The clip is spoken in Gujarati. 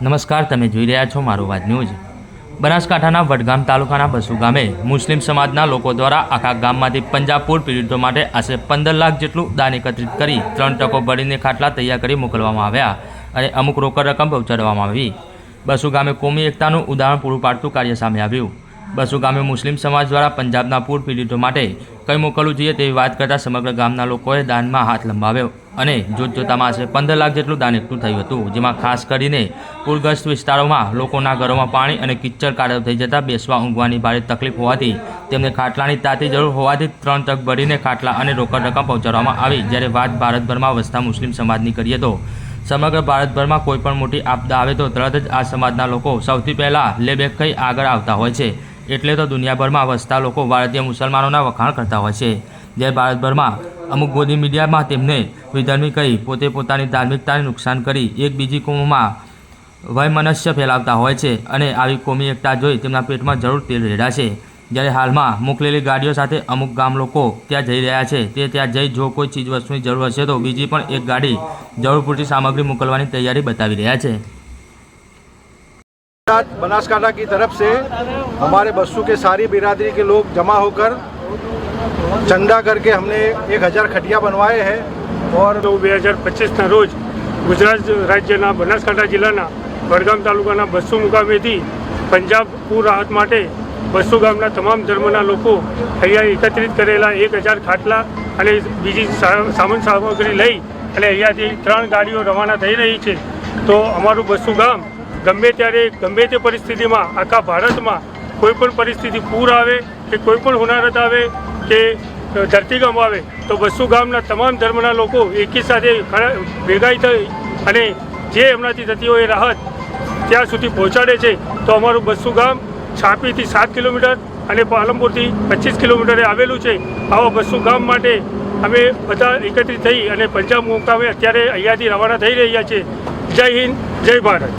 નમસ્કાર, તમે જોઈ રહ્યા છો મારો વાત ન્યૂઝ. બનાસકાંઠાના વડગામ તાલુકાના બસુ ગામે મુસ્લિમ સમાજના લોકો દ્વારા આખા ગામમાંથી પંજાબ પૂર પીડિતો માટે આશરે પંદર લાખ જેટલું દાન એકત્રિત કરી ત્રણ ટકો ભરીને ખાટલા તૈયાર કરી મોકલવામાં આવ્યા અને અમુક રોકડ રકમ પહોંચાડવામાં આવી. બસુ ગામે કોમી એકતાનું ઉદાહરણ પૂરું પાડતું કાર્ય સામે આવ્યું. બસુ ગામે મુસ્લિમ સમાજ દ્વારા પંજાબના પૂર પીડિતો માટે કંઈ મોકલવું જોઈએ તેવી વાત કરતાં સમગ્ર ગામના લોકોએ દાનમાં હાથ લંબાવ્યો અને જોત જોતામાં આશરે પંદર લાખ જેટલું દાન એકઠું થયું હતું, જેમાં ખાસ કરીને પૂરગ્રસ્ત વિસ્તારોમાં લોકોના ઘરોમાં પાણી અને કિચ્ચર કાદવ થઈ જતાં બેસવા ઊંઘવાની ભારે તકલીફ હોવાથી તેમને ખાટલાની તાતી જરૂર હોવાથી ત્રણ તક ભરીને ખાટલા અને રોકડ રકમ પહોંચાડવામાં આવી. જ્યારે વાત ભારતભરમાં વસતા મુસ્લિમ સમાજની કરીએ તો સમગ્ર ભારતભરમાં કોઈપણ મોટી આપદા આવે તો તરત જ આ સમાજના લોકો સૌથી પહેલાં લેબેક કઈ આગળ આવતા હોય છે. એટલે તો દુનિયાભરમાં વસતા લોકો ભારતીય મુસલમાનોના વખાણ કરતા હોય છે. જ્યારે ભારતભરમાં અમુક ગોદી મીડિયામાં તેમને વિધર્મી કહી પોતે પોતાની ધાર્મિકતાને નુકસાન કરી એક બીજી કોમોમાં વયમનસ્ય ફેલાવતા હોય છે અને આવી કોમી એકતા જોઈ તેમના પેટમાં જરૂર તેલ રેડાશે જ્યારે હાલમાં મોકલેલી ગાડીઓ સાથે અમુક ગામ લોકો ત્યાં જઈ રહ્યા છે. તે ત્યાં જઈ જો કોઈ ચીજ વસ્તુની જરૂર હશે તો બીજી પણ એક ગાડી જરૂર પૂરતી સામગ્રી મોકલવાની તૈયારી બતાવી રહ્યા છે. बनासकांठा की तरफ से हमारे बस्सू के सारी बिरादरी के लोग जमा होकर चंदा करके हमने एक हज़ार खटिया बनवाए हैं और નવ બે હજાર પચીસના રોજ ગુજરાત રાજ્યના બનાસકાંઠા જિલ્લાના વડગામ તાલુકાના બસ્સુ મુકામેથી પંજાબ પૂર રાહત માટે બસ્સુ ગામના તમામ ધર્મના લોકો અહીંયા એકત્રિત કરેલા એક હજાર ખાટલા અને બીજી સા- સામાન સામગ્રી લઈ અને અહીંયાથી ત્રણ ગાડીઓ રવાના થઈ રહી છે તો અમારું બસ્સુ ગામ ગમે ત્યારે, ગમે તે પરિસ્થિતિમાં આખા ભારતમાં કોઈ પણ પરિસ્થિતિ પૂર આવે કે કોઈ પણ હુનારત આવે કે ધરતીકંપ આવે, તો બસ્સુ ગામના તમામ ધર્મના લોકો એકી સાથે ભેગાઈ ભેગા થઈ અને જે એમનાથી થતી હોય રાહત ત્યાં સુધી પહોંચાડે છે. તો અમારું બસ્સુ ગામ છાપીથી સાત કિલોમીટર અને પાલનપુરથી પચીસ કિલોમીટરે આવેલું છે. આવા બસ્સુ ગામ માટે અમે બધા એકત્રિત થઈ અને પંજાબ મુકામે અત્યારે અહીંયાથી રવાના થઈ રહ્યા છે. જય હિન્દ, જય ભારત.